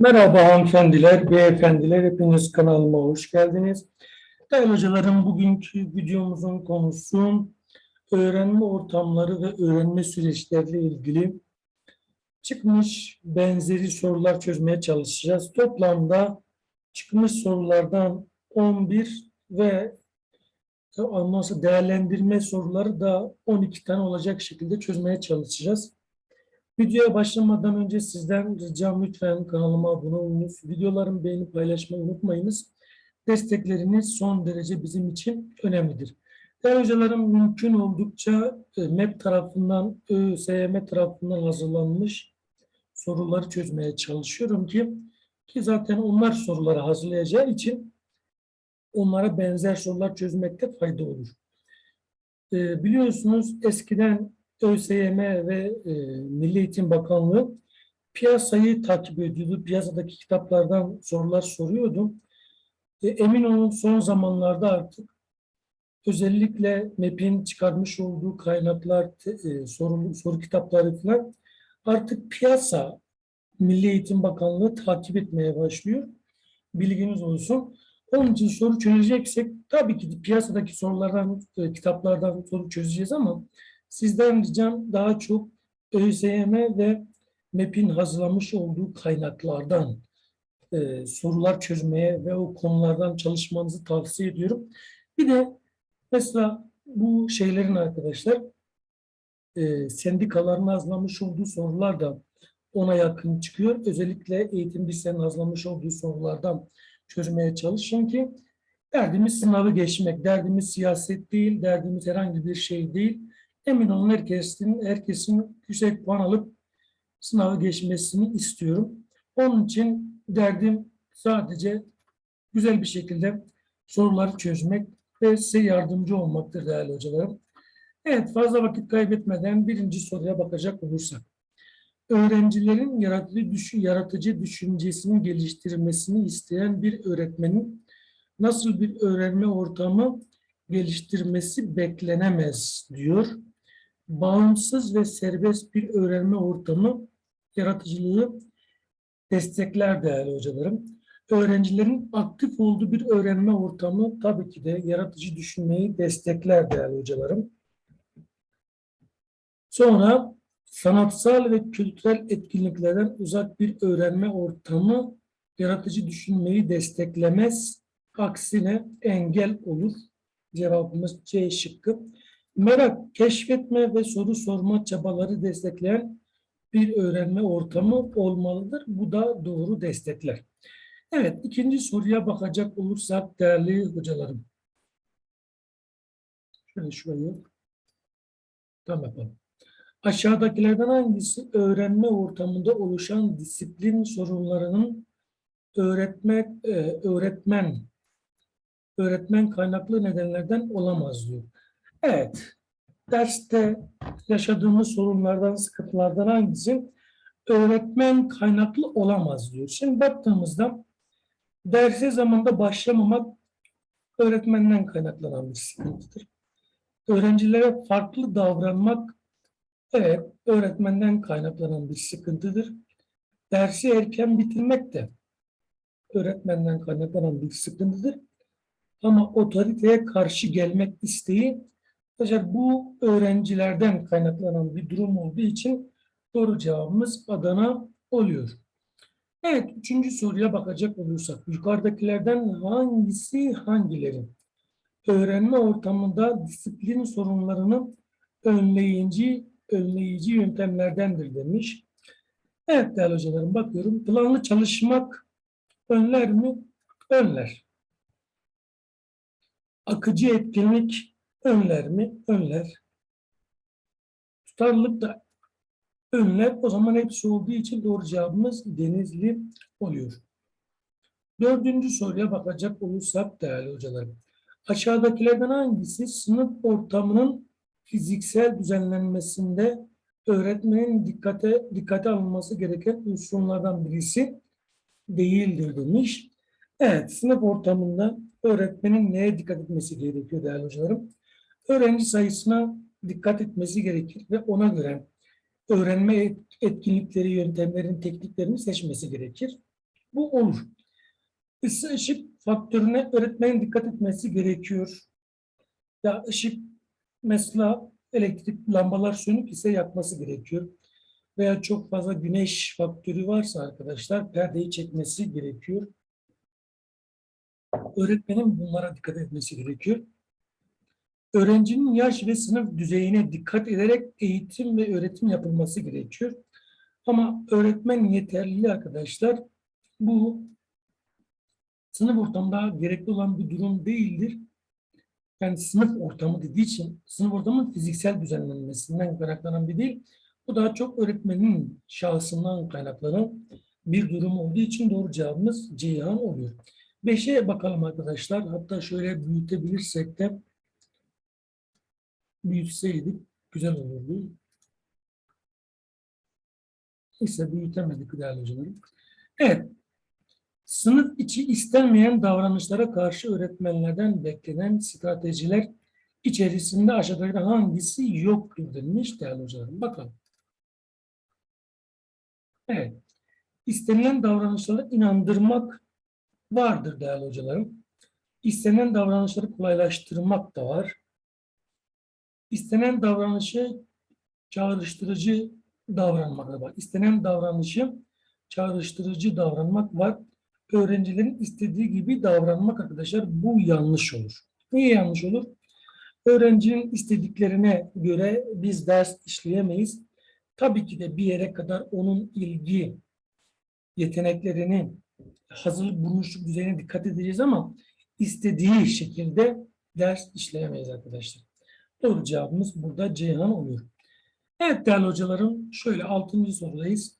Merhaba hanımefendiler, beyefendiler. Hepiniz kanalıma hoş geldiniz. Değerli hocalarım, bugünkü videomuzun konusu öğrenme ortamları ve öğrenme süreçleriyle ilgili çıkmış benzeri sorular çözmeye çalışacağız. Toplamda çıkmış sorulardan 11 ve ondan sonra değerlendirme soruları da 12 tane olacak şekilde çözmeye çalışacağız. Videoya başlamadan önce sizden ricam lütfen kanalıma abone olunuz. Videolarımı beğenip paylaşmayı unutmayınız. Destekleriniz son derece bizim için önemlidir. Değerli hocalarım mümkün oldukça e, MEP tarafından, ÖSYM tarafından hazırlanmış soruları çözmeye çalışıyorum ki ki zaten onlar soruları hazırlayacağı için onlara benzer sorular çözmekte fayda olur. E, biliyorsunuz eskiden ÖSYM ve e, Milli Eğitim Bakanlığı piyasayı takip ediyordu. Piyasadaki kitaplardan sorular soruyordu. E, emin olun son zamanlarda artık özellikle MEP'in çıkarmış olduğu kaynaklar, e, soru, soru kitapları falan artık piyasa Milli Eğitim Bakanlığı takip etmeye başlıyor. Bilginiz olsun. Onun için soru çözeceksek tabii ki piyasadaki sorulardan, e, kitaplardan soru çözeceğiz ama Sizden ricam daha çok ÖSYM ve MEP'in hazırlamış olduğu kaynaklardan e, sorular çözmeye ve o konulardan çalışmanızı tavsiye ediyorum. Bir de mesela bu şeylerin arkadaşlar e, sendikaların hazırlamış olduğu sorular da ona yakın çıkıyor. Özellikle eğitim bilgisayarının hazırlamış olduğu sorulardan çözmeye çalışın ki derdimiz sınavı geçmek, derdimiz siyaset değil, derdimiz herhangi bir şey değil. Emin olun herkesin, herkesin yüksek puan alıp sınavı geçmesini istiyorum. Onun için derdim sadece güzel bir şekilde soruları çözmek ve size yardımcı olmaktır değerli hocalarım. Evet fazla vakit kaybetmeden birinci soruya bakacak olursak. Öğrencilerin yaratıcı, düşün, yaratıcı düşüncesini geliştirmesini isteyen bir öğretmenin nasıl bir öğrenme ortamı geliştirmesi beklenemez diyor bağımsız ve serbest bir öğrenme ortamı yaratıcılığı destekler değerli hocalarım. Öğrencilerin aktif olduğu bir öğrenme ortamı tabii ki de yaratıcı düşünmeyi destekler değerli hocalarım. Sonra sanatsal ve kültürel etkinliklerden uzak bir öğrenme ortamı yaratıcı düşünmeyi desteklemez. Aksine engel olur. Cevabımız C şıkkı merak, keşfetme ve soru sorma çabaları destekleyen bir öğrenme ortamı olmalıdır. Bu da doğru destekler. Evet, ikinci soruya bakacak olursak değerli hocalarım. Şöyle şurayı tam yapalım. Aşağıdakilerden hangisi öğrenme ortamında oluşan disiplin sorunlarının öğretmen e, öğretmen öğretmen kaynaklı nedenlerden olamaz diyor. Evet, derste yaşadığımız sorunlardan, sıkıntılardan hangisi öğretmen kaynaklı olamaz diyor. Şimdi baktığımızda derse zamanda başlamamak öğretmenden kaynaklanan bir sıkıntıdır. Öğrencilere farklı davranmak evet öğretmenden kaynaklanan bir sıkıntıdır. Dersi erken bitirmek de öğretmenden kaynaklanan bir sıkıntıdır. Ama otoriteye karşı gelmek isteği Arkadaşlar bu öğrencilerden kaynaklanan bir durum olduğu için doğru cevabımız Adana oluyor. Evet, üçüncü soruya bakacak olursak, yukarıdakilerden hangisi hangileri? Öğrenme ortamında disiplin sorunlarını önleyici, önleyici yöntemlerdendir demiş. Evet değerli hocalarım bakıyorum. Planlı çalışmak önler mi? Önler. Akıcı etkinlik önler mi? Önler. Tutarlılık da önler. O zaman hepsi olduğu için doğru cevabımız Denizli oluyor. Dördüncü soruya bakacak olursak değerli hocalarım. Aşağıdakilerden hangisi sınıf ortamının fiziksel düzenlenmesinde öğretmenin dikkate dikkate alınması gereken unsurlardan birisi değildir demiş. Evet, sınıf ortamında öğretmenin neye dikkat etmesi gerekiyor değerli hocalarım? Öğrenci sayısına dikkat etmesi gerekir ve ona göre öğrenme etkinlikleri, yöntemlerin, tekniklerini seçmesi gerekir. Bu olur. Isı ışık faktörüne öğretmenin dikkat etmesi gerekiyor. Ya ışık mesela elektrik lambalar sönük ise yakması gerekiyor. Veya çok fazla güneş faktörü varsa arkadaşlar perdeyi çekmesi gerekiyor. Öğretmenin bunlara dikkat etmesi gerekiyor. Öğrencinin yaş ve sınıf düzeyine dikkat ederek eğitim ve öğretim yapılması gerekiyor. Ama öğretmen yeterli arkadaşlar. Bu sınıf ortamında gerekli olan bir durum değildir. Yani sınıf ortamı dediği için sınıf ortamının fiziksel düzenlenmesinden kaynaklanan bir değil. Bu daha çok öğretmenin şahsından kaynaklanan bir durum olduğu için doğru cevabımız Ceyhan oluyor. Beşe bakalım arkadaşlar. Hatta şöyle büyütebilirsek de büyütseydik güzel olurdu. İşte büyütemedik değerli hocalarım. Evet. Sınıf içi istenmeyen davranışlara karşı öğretmenlerden beklenen stratejiler içerisinde aşağıdaki hangisi yoktur denilmiş değerli hocalarım. Bakalım. Evet. İstenilen davranışlara inandırmak vardır değerli hocalarım. İstenen davranışları kolaylaştırmak da var. İstenen davranışı çağrıştırıcı davranmak da var. İstenen davranışı çağrıştırıcı davranmak var. Öğrencilerin istediği gibi davranmak arkadaşlar bu yanlış olur. Niye yanlış olur? Öğrencinin istediklerine göre biz ders işleyemeyiz. Tabii ki de bir yere kadar onun ilgi, yeteneklerini, hazırlık bulmuşluk düzeyine dikkat edeceğiz ama istediği şekilde ders işleyemeyiz arkadaşlar. Doğru cevabımız burada Ceyhan oluyor. Evet değerli hocalarım şöyle 6. sorudayız.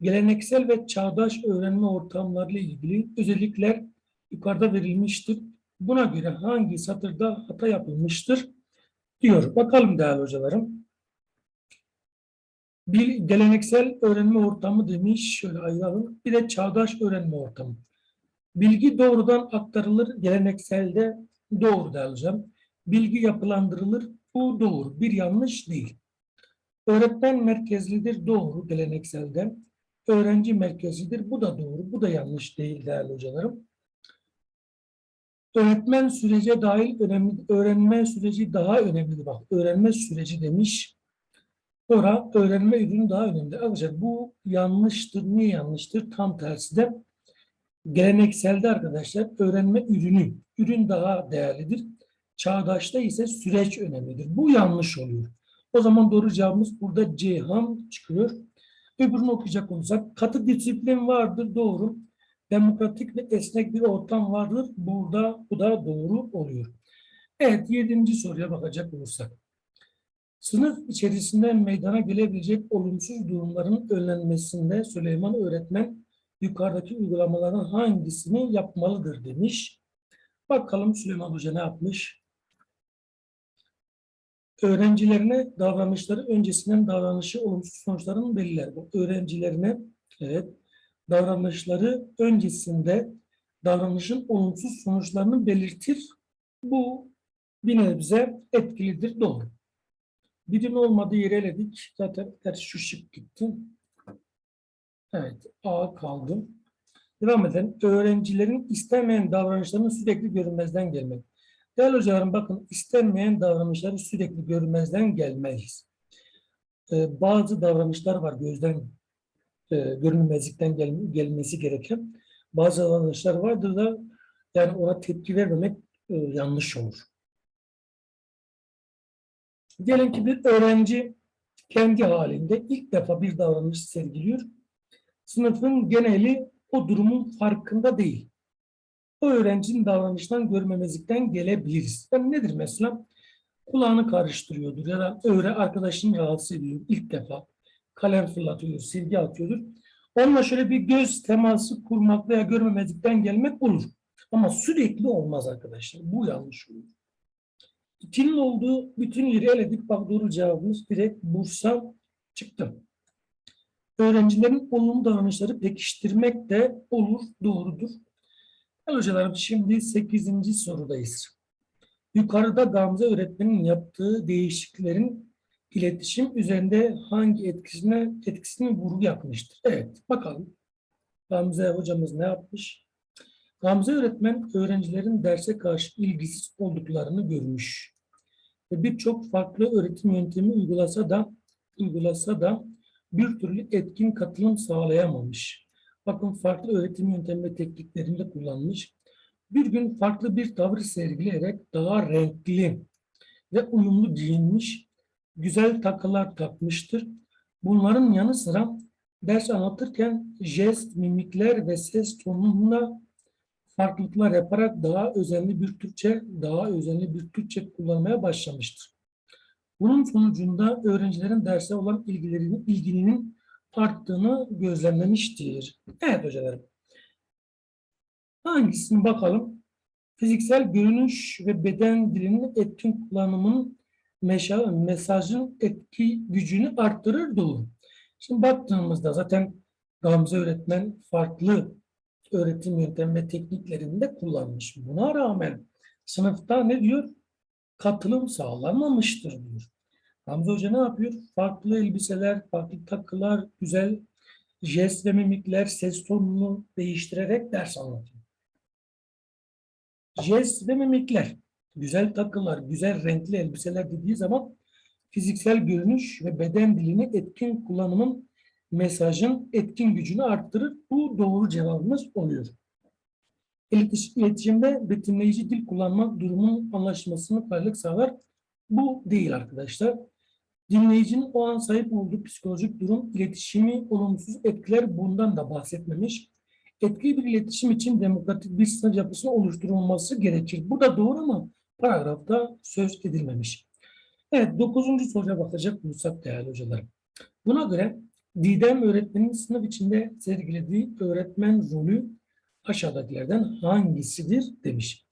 Geleneksel ve çağdaş öğrenme ortamlarıyla ilgili özellikler yukarıda verilmiştir. Buna göre hangi satırda hata yapılmıştır diyor. Bakalım değerli hocalarım. Bir geleneksel öğrenme ortamı demiş. Şöyle ayıralım. Bir de çağdaş öğrenme ortamı. Bilgi doğrudan aktarılır. Gelenekselde doğru değerli hocam. Bilgi yapılandırılır. Bu doğru. Bir yanlış değil. Öğretmen merkezlidir. Doğru gelenekselde. Öğrenci merkezlidir. Bu da doğru. Bu da yanlış değil değerli hocalarım. Öğretmen sürece dahil önemli, öğrenme süreci daha önemlidir. Bak öğrenme süreci demiş. Ora öğrenme ürünü daha önemli. Arkadaşlar bu yanlıştır. Niye yanlıştır? Tam tersi de gelenekselde arkadaşlar öğrenme ürünü, ürün daha değerlidir. Çağdaşta ise süreç önemlidir. Bu yanlış oluyor. O zaman doğru cevabımız burada Ceyhan çıkıyor. Öbürünü okuyacak olursak katı disiplin vardır doğru. Demokratik ve esnek bir ortam vardır. Burada bu da doğru oluyor. Evet yedinci soruya bakacak olursak. Sınıf içerisinde meydana gelebilecek olumsuz durumların önlenmesinde Süleyman öğretmen yukarıdaki uygulamaların hangisini yapmalıdır demiş. Bakalım Süleyman Hoca ne yapmış? Öğrencilerine davranışları öncesinden davranışı olumsuz sonuçlarını belirler. Bu Öğrencilerine evet davranışları öncesinde davranışın olumsuz sonuçlarını belirtir. Bu bir nebze etkilidir. Doğru. Birin olmadığı yere eledik. Zaten ters şu şık gitti. Evet. A kaldı. Devam edelim. Öğrencilerin istemeyen davranışlarının sürekli görünmezden gelmek. Değerli hocalarım bakın istenmeyen davranışları sürekli görmezden gelmeyiz. Ee, bazı davranışlar var gözden e, görünmezlikten gel, gelmesi gereken. Bazı davranışlar vardır da yani ona tepki vermemek e, yanlış olur. Diyelim ki bir öğrenci kendi halinde ilk defa bir davranış sergiliyor. Sınıfın geneli o durumun farkında değil. O öğrencinin davranıştan görmemezlikten gelebiliriz. Yani nedir mesela? Kulağını karıştırıyordur ya da öğre arkadaşını rahatsız ediyor ilk defa. Kalem fırlatıyor, silgi atıyordur. Onunla şöyle bir göz teması kurmak veya görmemezlikten gelmek olur. Ama sürekli olmaz arkadaşlar. Bu yanlış olur. İkinin olduğu bütün yeri eledik. Bak doğru cevabımız direkt Bursa çıktı. Öğrencilerin olumlu davranışları pekiştirmek de olur, doğrudur. Evet hocalarım şimdi 8. sorudayız. Yukarıda Gamze öğretmenin yaptığı değişikliklerin iletişim üzerinde hangi etkisine etkisini vurgu yapmıştır? Evet bakalım. Gamze hocamız ne yapmış? Gamze öğretmen öğrencilerin derse karşı ilgisiz olduklarını görmüş. Ve birçok farklı öğretim yöntemi uygulasa da uygulasa da bir türlü etkin katılım sağlayamamış. Bakın farklı öğretim yöntemi ve tekniklerinde kullanmış. Bir gün farklı bir tavır sergileyerek daha renkli ve uyumlu giyinmiş, güzel takılar takmıştır. Bunların yanı sıra ders anlatırken jest, mimikler ve ses tonunda farklılıklar yaparak daha özenli bir Türkçe, daha özenli bir Türkçe kullanmaya başlamıştır. Bunun sonucunda öğrencilerin derse olan ilgilerinin, ilginin arttığını gözlemlemiştir. Evet hocalarım. Hangisini bakalım? Fiziksel görünüş ve beden dilinin etkin kullanımının mesajın etki gücünü arttırır doğru. Şimdi baktığımızda zaten Gamze öğretmen farklı öğretim yöntemi ve tekniklerini de kullanmış. Buna rağmen sınıfta ne diyor? Katılım sağlanmamıştır diyor. Gamze Hoca ne yapıyor? Farklı elbiseler, farklı takılar, güzel jest ve mimikler, ses tonunu değiştirerek ders anlatıyor. Jest ve mimikler, güzel takılar, güzel renkli elbiseler dediği zaman fiziksel görünüş ve beden dilini etkin kullanımın mesajın etkin gücünü arttırır. Bu doğru cevabımız oluyor. İletişim, iletişimde betimleyici dil kullanmak durumun anlaşılmasını kolaylık sağlar. Bu değil arkadaşlar. Dinleyicinin o an sahip olduğu psikolojik durum iletişimi olumsuz etkiler bundan da bahsetmemiş. Etkili bir iletişim için demokratik bir sınıf yapısının oluşturulması gerekir. Bu da doğru ama paragrafta söz edilmemiş. Evet, dokuzuncu soruya bakacak olursak değerli hocalarım. Buna göre Didem öğretmenin sınıf içinde sergilediği öğretmen rolü aşağıdakilerden hangisidir demiş.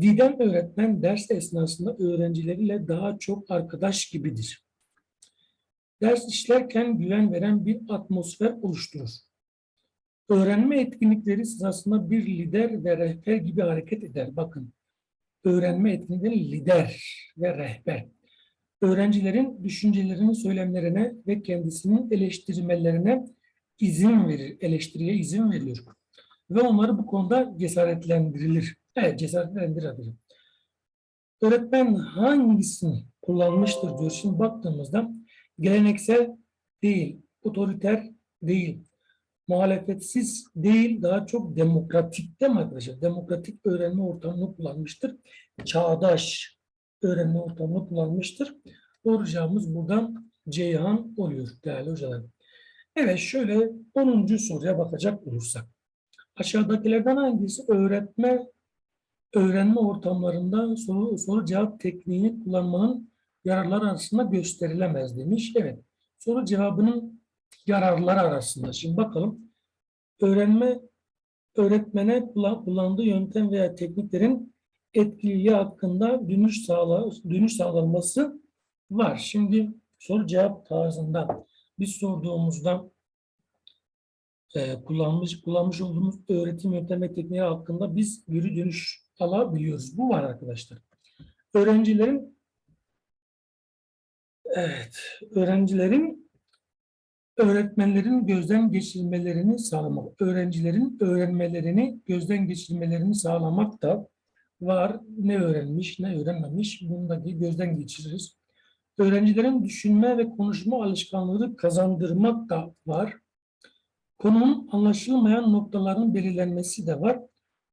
Didem öğretmen ders esnasında öğrencileriyle daha çok arkadaş gibidir. Ders işlerken güven veren bir atmosfer oluşturur. Öğrenme etkinlikleri sırasında bir lider ve rehber gibi hareket eder. Bakın, öğrenme etkinlikleri lider ve rehber öğrencilerin düşüncelerinin söylemlerine ve kendisinin eleştirmelerine izin verir, eleştiriye izin veriyor. Ve onları bu konuda cesaretlendirilir. Evet, cesaretlendirir. Öğretmen hangisini kullanmıştır diyor. Şimdi baktığımızda geleneksel değil, otoriter değil, muhalefetsiz değil, daha çok demokratik değil mi arkadaşlar? Demokratik öğrenme ortamını kullanmıştır. Çağdaş, öğrenme ortamını kullanmıştır. Doğru cevabımız buradan Ceyhan oluyor değerli hocalar. Evet şöyle 10. soruya bakacak olursak. Aşağıdakilerden hangisi öğretme öğrenme ortamlarında soru, soru cevap tekniğini kullanmanın yararları arasında gösterilemez demiş. Evet. Soru cevabının yararları arasında. Şimdi bakalım. Öğrenme öğretmene kullandığı yöntem veya tekniklerin etkililiği hakkında dönüş, sağla, dönüş sağlanması var. Şimdi soru cevap tarzında biz sorduğumuzda e, kullanmış kullanmış olduğumuz öğretim yöntemi tekniği hakkında biz geri dönüş alabiliyoruz. Bu var arkadaşlar. Öğrencilerin evet, öğrencilerin öğretmenlerin gözden geçirmelerini sağlamak, öğrencilerin öğrenmelerini gözden geçirmelerini sağlamak da var. Ne öğrenmiş, ne öğrenmemiş. Bunu da gözden geçiririz. Öğrencilerin düşünme ve konuşma alışkanlığı kazandırmak da var. Konunun anlaşılmayan noktaların belirlenmesi de var.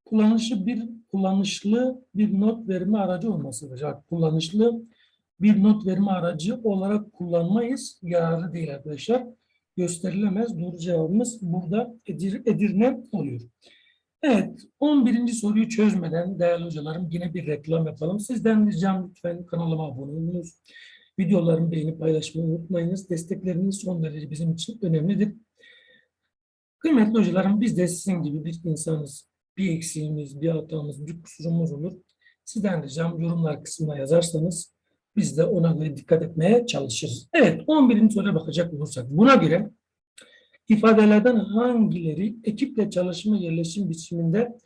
Kullanışı bir kullanışlı bir not verme aracı olmasıdır. Yani kullanışlı bir not verme aracı olarak kullanmayız. Yararlı değil arkadaşlar. Gösterilemez. Doğru cevabımız burada Edir, Edirne oluyor. Evet, 11. soruyu çözmeden değerli hocalarım yine bir reklam yapalım. Sizden ricam lütfen kanalıma abone olunuz. Videolarımı beğenip paylaşmayı unutmayınız. Destekleriniz son derece bizim için önemlidir. Kıymetli hocalarım biz de sizin gibi bir insanız. Bir eksiğimiz, bir hatamız, bir kusurumuz olur. Sizden ricam yorumlar kısmına yazarsanız biz de ona göre dikkat etmeye çalışırız. Evet 11. soruya bakacak olursak buna göre ifadelerden hangileri ekiple çalışma yerleşim biçiminde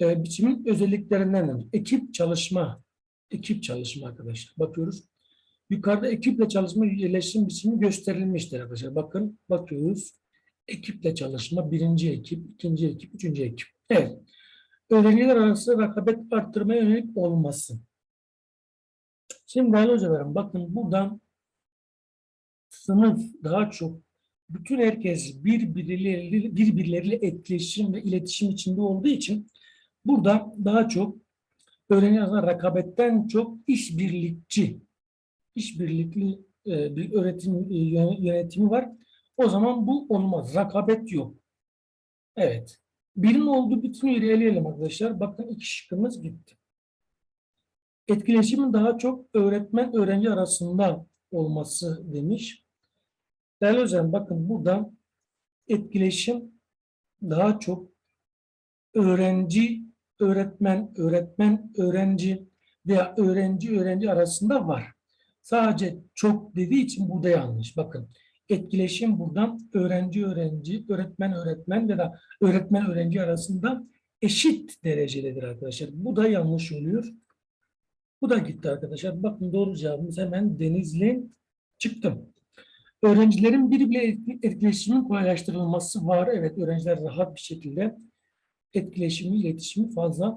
e, biçimin özelliklerindendir? Ekip çalışma, ekip çalışma arkadaşlar. Bakıyoruz. Yukarıda ekiple çalışma yerleşim biçimi gösterilmiştir arkadaşlar. Bakın bakıyoruz. Ekiple çalışma, birinci ekip, ikinci ekip, üçüncü ekip. Evet. Öğrenciler arası rekabet arttırmaya yönelik olması. Şimdi değerli hocalarım bakın buradan sınıf daha çok bütün herkes birbirleriyle, birbirleriyle etkileşim ve iletişim içinde olduğu için burada daha çok öğrenciler arasında rekabetten çok işbirlikçi, işbirlikli e, bir öğretim e, yön- yönetimi var. O zaman bu olmaz. Rakabet yok. Evet. Birin olduğu bütün yeri eleyelim arkadaşlar. Bakın iki şıkkımız gitti. Etkileşimin daha çok öğretmen öğrenci arasında olması demiş. Değerli hocam bakın burada etkileşim daha çok öğrenci, öğretmen, öğretmen, öğrenci veya öğrenci, öğrenci arasında var. Sadece çok dediği için burada yanlış. Bakın etkileşim buradan öğrenci, öğrenci, öğretmen, öğretmen ya da öğretmen, öğrenci arasında eşit derecededir arkadaşlar. Bu da yanlış oluyor. Bu da gitti arkadaşlar. Bakın doğru cevabımız hemen Denizli çıktım. Öğrencilerin birbiriyle etki- etkileşimin kolaylaştırılması var. Evet öğrenciler rahat bir şekilde etkileşimi, iletişimi fazla.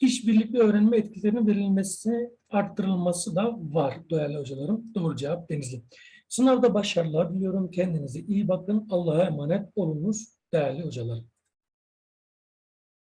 İşbirlikli öğrenme etkilerinin verilmesi, arttırılması da var değerli hocalarım. Doğru cevap Denizli. Sınavda başarılar diliyorum. Kendinize iyi bakın. Allah'a emanet olunuz değerli hocalarım.